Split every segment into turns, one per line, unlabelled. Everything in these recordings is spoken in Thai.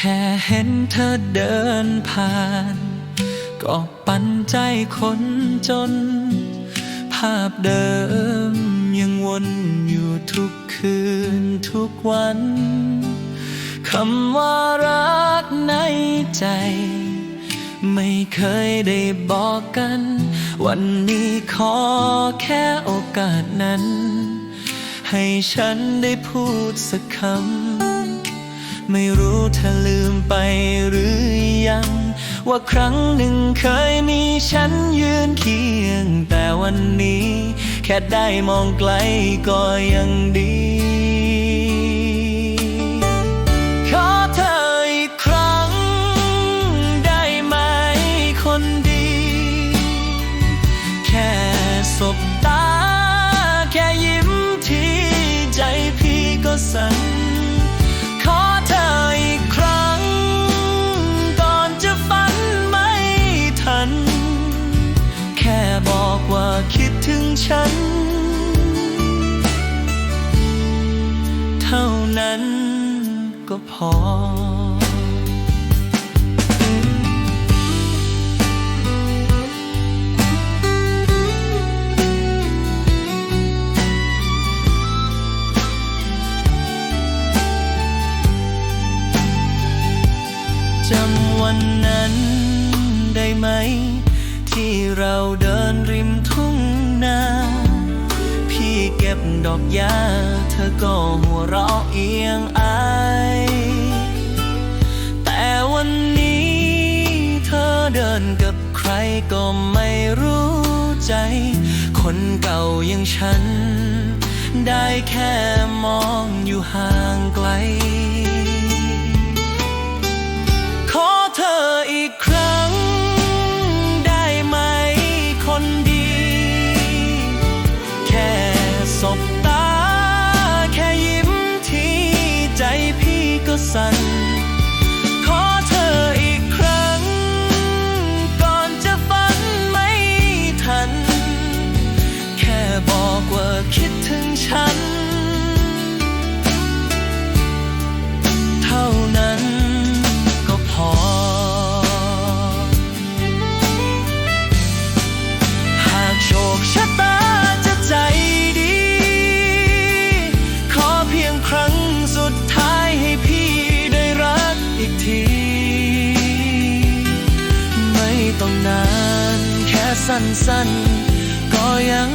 แค่เห็นเธอเดินผ่าน ก็ปั่นใจคนจน ภาพเดิมยังวนอยู่ทุกคืนทุกวันคำว่ารักในใจ ไม่เคยได้บอกกัน วันนี้ขอแค่โอกาสนั้น ให้ฉันได้พูดสักคำ ไม่รู้เธอลืมไปหรือยัง ว่าครั้งหนึ่งเคยมีฉันยืนเคียง แต่วันนี้ แค่ได้มองไกลก็ยังดีขอเธออีกครั้ง ได้ไหมคนดี แค่สบตา แค่ยิ้มที่ใจพี่ก็สั่น ฉัน เท่านั้นก็พอจำวันนั้นได้ไหม ที่เราเดินริมทุ่ง นา พี่เก็บดอกยา เธอก็หัวเราะเอียงอายแต่วันนี้ เธอเดินกับใครก็ไม่รู้ใจ คนเก่าอย่างฉัน ได้แค่มองอยู่ห่างไกล ขอเธอ พี่ สั้นๆ ก็ยัง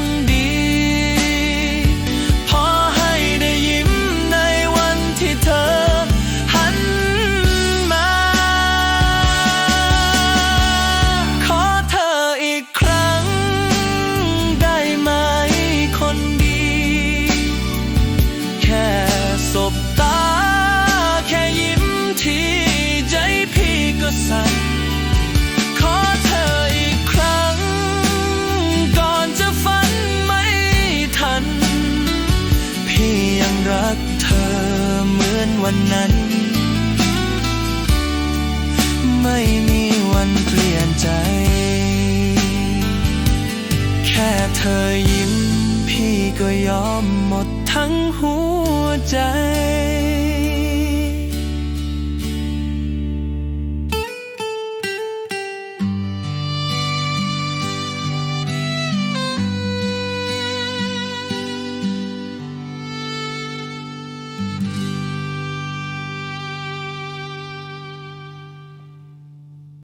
วันนั้น ไม่มีวันเปลี่ยนใจ แค่เธอยิ้ม พี่ก็ยอมหมดทั้งหัวใจ